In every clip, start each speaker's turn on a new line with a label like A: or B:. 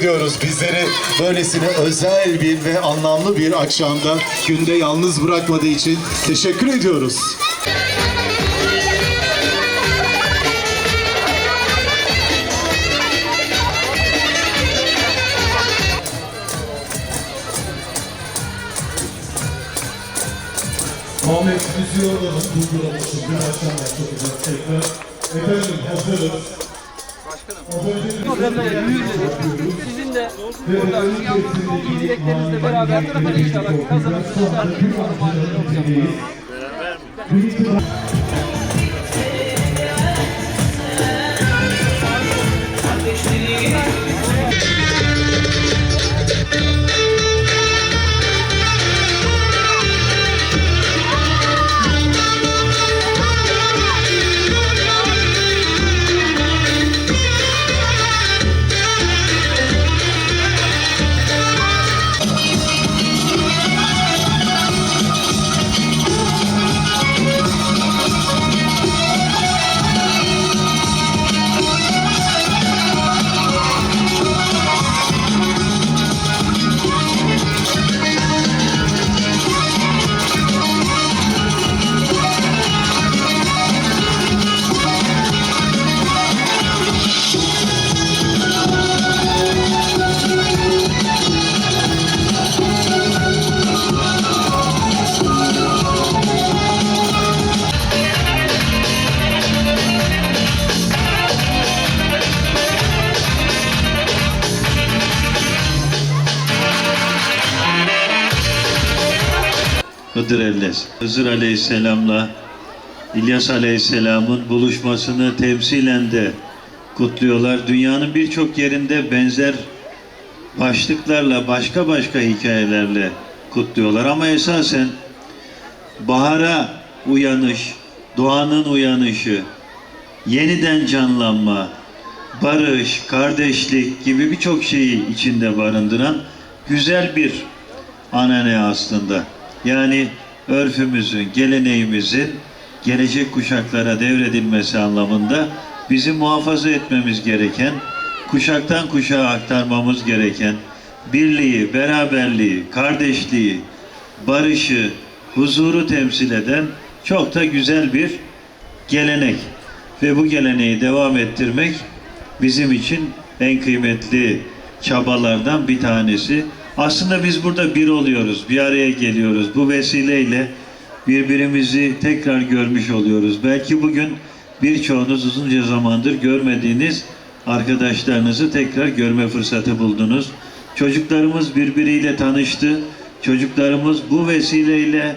A: ediyoruz. Bizleri böylesine özel bir ve anlamlı bir akşamda günde yalnız bırakmadığı için teşekkür ediyoruz.
B: Ahmet bizi yoralım, durduralım. Bir akşam yapacağız tekrar. Efendim hazırız.
C: Sizin de burada dileklerinizle beraber tarafa inşallah kazanırsınız. İnşallah bir formalde okuyalım.
D: Ellez. Hızır Aleyhisselam'la İlyas Aleyhisselam'ın buluşmasını temsilen de kutluyorlar. Dünyanın birçok yerinde benzer başlıklarla, başka başka hikayelerle kutluyorlar. Ama esasen bahara uyanış, doğanın uyanışı, yeniden canlanma, barış, kardeşlik gibi birçok şeyi içinde barındıran güzel bir anane aslında. Yani örfümüzün, geleneğimizin gelecek kuşaklara devredilmesi anlamında bizim muhafaza etmemiz gereken, kuşaktan kuşağa aktarmamız gereken birliği, beraberliği, kardeşliği, barışı, huzuru temsil eden çok da güzel bir gelenek. Ve bu geleneği devam ettirmek bizim için en kıymetli çabalardan bir tanesi. Aslında biz burada bir oluyoruz, bir araya geliyoruz. Bu vesileyle birbirimizi tekrar görmüş oluyoruz. Belki bugün birçoğunuz uzunca zamandır görmediğiniz arkadaşlarınızı tekrar görme fırsatı buldunuz. Çocuklarımız birbiriyle tanıştı. Çocuklarımız bu vesileyle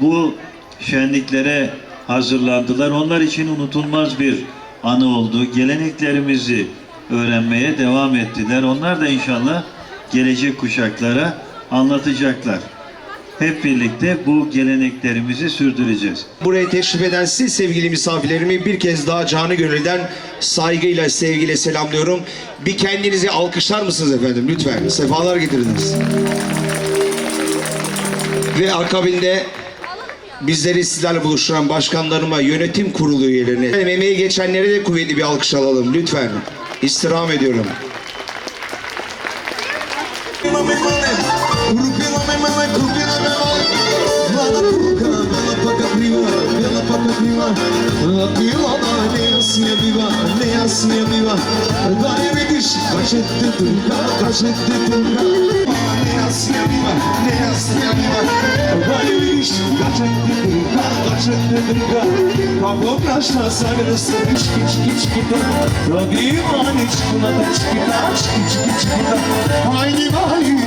D: bu şenliklere hazırlandılar. Onlar için unutulmaz bir anı oldu. Geleneklerimizi öğrenmeye devam ettiler. Onlar da inşallah gelecek kuşaklara anlatacaklar. Hep birlikte bu geleneklerimizi sürdüreceğiz.
E: Buraya teşrif eden siz sevgili misafirlerimi bir kez daha canı gönülden saygıyla, sevgiyle selamlıyorum. Bir kendinizi alkışlar mısınız efendim lütfen? Sefalar getirdiniz. Ve akabinde bizleri sizlerle buluşturan başkanlarıma, yönetim kurulu üyelerine, emeği geçenlere de kuvvetli bir alkış alalım lütfen. İstirham ediyorum.
F: Paka kriva Bila da nejasnija biva, nejasnija biva Da ne vidiš, kačete tunka, kačete tunka Nejasnija biva, nejasnija biva Da ne vidiš, kačete tunka, kačete tunka Kako prašna sagra se čki, čki, čki to Da bi mani čkulata, čki ta, čki, čki, Haydi. mani çikolata